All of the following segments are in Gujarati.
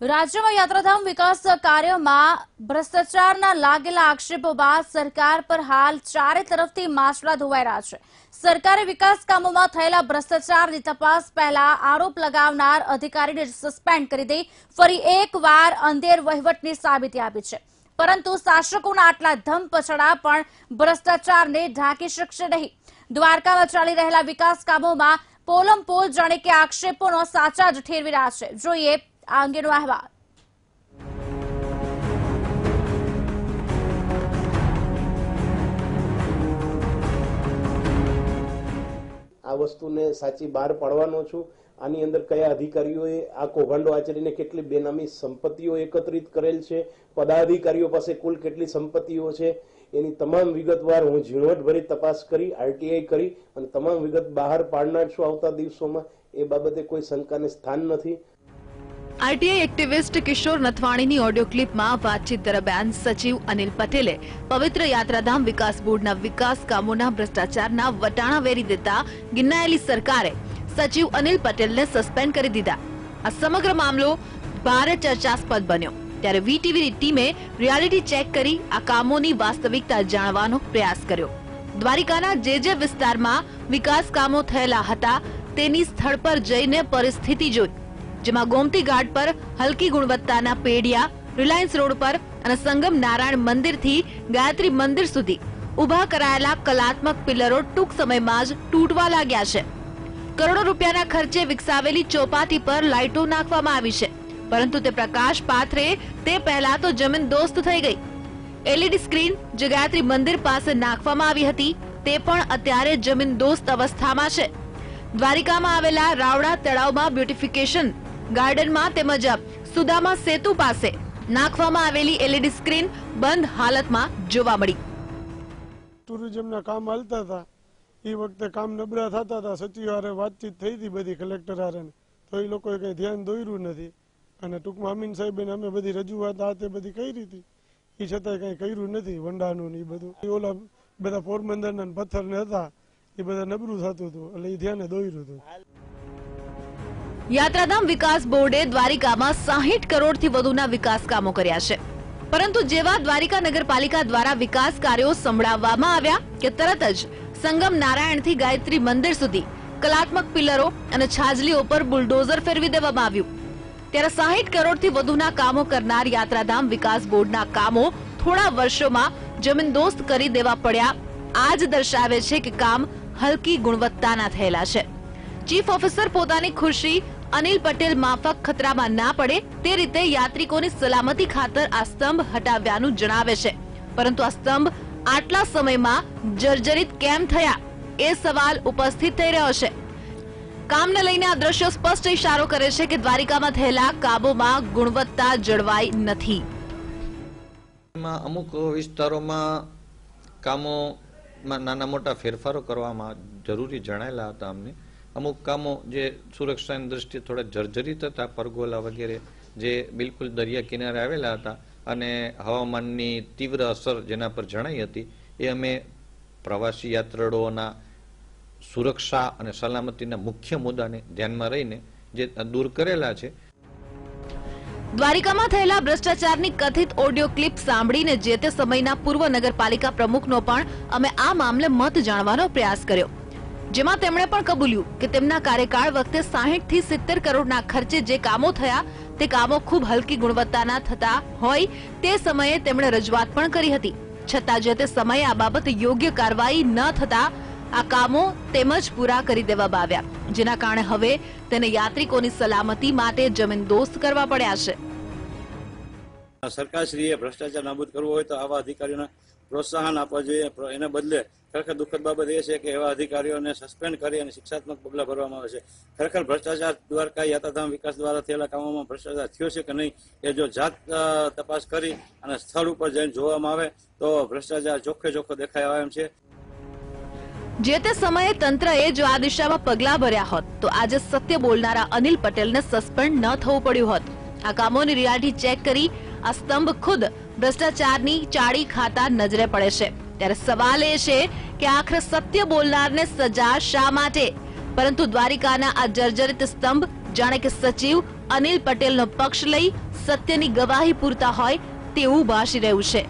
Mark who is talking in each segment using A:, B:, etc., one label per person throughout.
A: રાજ્યમાં યાત્રાધામ વિકાસ કાર્યોમાં ભ્રષ્ટાચારના લાગેલા આક્ષેપો બાદ સરકાર પર હાલ ચારે તરફથી માછલા ધોવાઈ રહ્યા છે. સરકારે વિકાસ કામોમાં થયેલા ભ્રષ્ટાચારની તપાસ પહેલા આરોપ લગાવનાર અધિકારીને સસ્પેન્ડ કરી દઈ, ફરી એકવાર અંધેર વહીવટની સાબિતી આપી છે. પરંતુ શાસકોના આટલા ધમ પછડા પણ ભ્રષ્ટાચારને ઢાંકી શકશે નહીં. દ્વારકામાં ચાલી રહેલા વિકાસ કામોમાં પોલમ પોલ જાણે કે આક્ષેપોનો સાચા જ ઠેરવી રહ્યા છે. જોઈએ આ અંગેનો અહેવાલ
B: આ વસ્તુને સાચી બહાર પાડવાનો છું. આની અંદર કયા અધિકારીઓએ આ કૌભાંડો આચરીને કેટલી બેનામી સંપત્તિઓ એકત્રિત કરેલ છે? પદાધિકારીઓ પાસે કુલ કેટલી સંપત્તિઓ છે? એની તમામ વિગતવાર હું ઝીણવટભરી તપાસ કરી, આરટીઆઈ કરી અને તમામ વિગત બહાર પાડનાર છું આવતા દિવસોમાં. એ બાબતે કોઈ શંકાને સ્થાન નથી.
C: આરટીઆઈ એક્ટિવિસ્ટ કિશોર નથવાણીની ઓડિયો ક્લિપમાં વાતચીત દરમિયાન સચિવ અનિલ પટેલે પવિત્ર યાત્રાધામ વિકાસ બોર્ડના વિકાસ કામોના ભ્રષ્ટાચારના વટાણા વેરી દેતા ગિન્નાયેલી સરકારે સચિવ અનિલ પટેલને સસ્પેન્ડ કરી દીધા. આ સમગ્ર મામલો ભારે ચર્ચાસ્પદ બન્યો. ત્યારે વીટીવીની ટીમે રિયાલિટી ચેક કરી આ કામોની વાસ્તવિકતા જાણવાનો પ્રયાસ કર્યો. દ્વારિકાના જે જે વિસ્તારમાં વિકાસ કામો થયેલા હતા તેની સ્થળ પર જઈને પરિસ્થિતિ જોઈ. જેમાં ગોમતી ઘાટ પર હલકી ગુણવત્તાના પેડિયા, રિલાયન્સ રોડ પર અને સંગમ નારાયણ મંદિરથી ગાયત્રી મંદિર સુધી ઊભા કરાયેલા કલાત્મક પિલરો ટૂંક સમયમાં જ તૂટવા લાગ્યા છે. કરોડો રૂપિયાના ખર્ચે વિકસાવેલી ચોપાટી પર લાઇટો નાખવામાં આવી છે, પરંતુ તે પ્રકાશ પાથરે તે પહેલા તો જમીન દોસ્ત થઈ ગઈ. એલઈડી સ્ક્રીન જે ગાયત્રી મંદિર પાસે નાખવામાં આવી હતી, તે પણ અત્યારે જમીન દોસ્ત અવસ્થામાં છે. દ્વારિકામાં આવેલા રાવડા તળાવમાં બ્યુટિફિકેશન ગાર્ડનમાં તેમજ સુદામા સેતુ પાસે નાખવામાં આવેલી એલઈડી સ્ક્રીન બંધ હાલતમાં જોવા મળી.
D: ટુરિઝમના કામ હાલતા હતા. એ વખતે કામ નબળા થતા હતા. સચિવ હારે વાતચીત થઈ હતી બધી કલેક્ટર હારે તો એ લોકોએ કઈ ધ્યાન દોર્યું નથી. અને ટૂંકમાં અમીન સાહેબે અમે બધી રજૂઆત આ તે બધી કરી હતી. એ છતાંય કઈ કર્યું નથી, વંડાનું ને એ બધું. ઓલા બધા પોરબંદરના ને પથ્થર ને હતા. એ બધા નબળું થતું હતું. એટલે એ ધ્યાને દોર્યું હતું.
C: યાત્રાધામ વિકાસ બોર્ડે દ્વારિકામાં સાહીઠ કરોડથી વધુના વિકાસ કામો કર્યા છે. પરંતુ જેવા દ્વારિકા નગરપાલિકા દ્વારા વિકાસ કાર્યો સંભળાવવામાં આવ્યા કે તરત જ સંગમ નારાયણથી ગાયત્રી મંદિર સુધી કલાત્મક પિલરો અને છાજલીઓ પર બુલડોઝર ફેરવી દેવામાં આવ્યું. ત્યારે સાહીઠ કરોડથી વધુના કામો કરનાર યાત્રાધામ વિકાસ બોર્ડના કામો થોડા વર્ષોમાં જમીનદોસ્ત કરી દેવા પડ્યા. આ જ દર્શાવે છે કે કામ હલકી ગુણવત્તાના થયેલા છે. ચીફ ઓફિસર પોતાની ખુરશી અનિલ પટેલ માફક ખતરામાં ના પડે તે રીતે યાત્રિકોની સલામતી ખાતર આ સ્તંભ હટાવ્યાનું જણાવે છે. પરંતુ આ સ્તંભ આટલા સમયમાં જર્જરિત કેમ થયા એ સવાલ ઉપસ્થિત થઈ રહ્યો છે. કામને લઈને આ દ્રશ્ય સ્પષ્ટ ઇશારો કરે છે કે દ્વારિકામાં થયેલા કાબોમાં ગુણવત્તા જળવાઈ નથી.
E: અમુક વિસ્તારોમાં કામોમાં નાના મોટા ફેરફારો કરવામાં જરૂરી જણાયેલા હતા અમને. અમુક કામો જે સુરક્ષાની દ્રષ્ટિએ થોડા જર્જરિત હતા, પરગોલા વગેરે, જે બિલકુલ દરિયા કિનારે આવેલા હતા અને હવામાનની તીવ્ર અસર જેના પર જણાઈ હતી, એ અમે પ્રવાસી યાત્રાળુઓના સુરક્ષા અને સલામતીના મુખ્ય મુદ્દાને ધ્યાનમાં રહીને જે દૂર કરેલા છે.
C: દ્વારિકામાં થયેલા ભ્રષ્ટાચારની કથિત ઓડિયો ક્લિપ સાંભળીને જે તે સમયના પૂર્વ નગરપાલિકા પ્રમુખનો પણ અમે આ મામલે મત જાણવાનો પ્રયાસ કર્યો. જેમાં તેમણે પણ કબૂલ્યું કે તેમના કાર્યકાળ વખતે સાહીઠથી સિત્તેર કરોડના ખર્ચે જે કામો થયા, તે કામો ખૂબ હલકી ગુણવત્તાના થતા હોય તે સમયે તેમણે રજૂઆત પણ કરી હતી. છતાં જે તે સમયે આ બાબતે યોગ્ય કાર્યવાહી ન થતા, આ કામો તેમજ પૂરા કરી દેવામાં આવ્યા, જેના કારણે હવે તેને યાત્રિકોની સલામતી માટે જમીન દોસ્ત કરવા પડ્યા છે.
F: સરકારશ્રીએ ભ્રષ્ટાચાર નાબૂદ કરવો હોય તો આવા અધિકારીઓને પ્રોત્સાહન આપવા જોઈએ. એના બદલે ખરેખર દુઃખદ બાબત એ છે કે એવા અધિકારીઓને સસ્પેન્ડ કરી અને શિક્ષાત્મક પગલાં ભરવામાં આવે છે. ખરેખર ભ્રષ્ટાચાર દ્વારકા યાત્રાધામ વિકાસ દ્વારા થયેલા કામોમાં ભ્રષ્ટાચાર થયો છે કે નહીં એ જો જાત તપાસ કરી અને સ્થળ ઉપર જઈને જોવામાં આવે તો ભ્રષ્ટાચાર ચોખ્ખે ચોખ્ખો દેખાય આવે એમ છે.
C: જે તે સમયે તંત્રએ જો આ દિશામાં પગલા ભર્યા હોત, તો આજે સત્ય બોલનારા અનિલ પટેલને સસ્પેન્ડ ન થવું પડ્યું હોત. આ કામોની રિયાલિટી ચેક કરી આ સ્તંભ ખુદ ભ્રષ્ટાચારની ચાળી ખાતા નજરે પડે છે. ત્યારે સવાલ એ છે કે આખરે સત્ય બોલનારને સજા શા માટે? પરંતુ દ્વારિકાના આ જર્જરિત સ્તંભ જાણે કે સચિવ અનિલ પટેલનો પક્ષ લઈ સત્યની ગવાહી પૂરતા હોય તેવું ભાસી રહ્યું છે.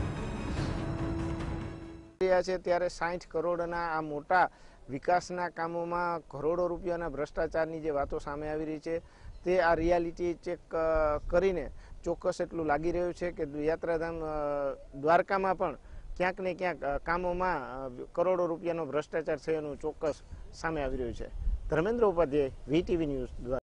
G: છે ત્યારે સાઠ કરોડના આ મોટા વિકાસના કામોમાં કરોડો રૂપિયાના ભ્રષ્ટાચારની જે વાતો સામે આવી રહી છે, તે આ રિયાલિટી ચેક કરીને ચોક્કસ એટલું લાગી રહ્યું છે કે યાત્રાધામ દ્વારકામાં પણ ક્યાંક ને ક્યાંક કામોમાં કરોડો રૂપિયાનો ભ્રષ્ટાચાર થયાનું ચોક્કસ સામે આવી રહ્યું છે. ધર્મેન્દ્ર ઉપાધ્યાય વીટીવી ન્યૂઝ દ્વારા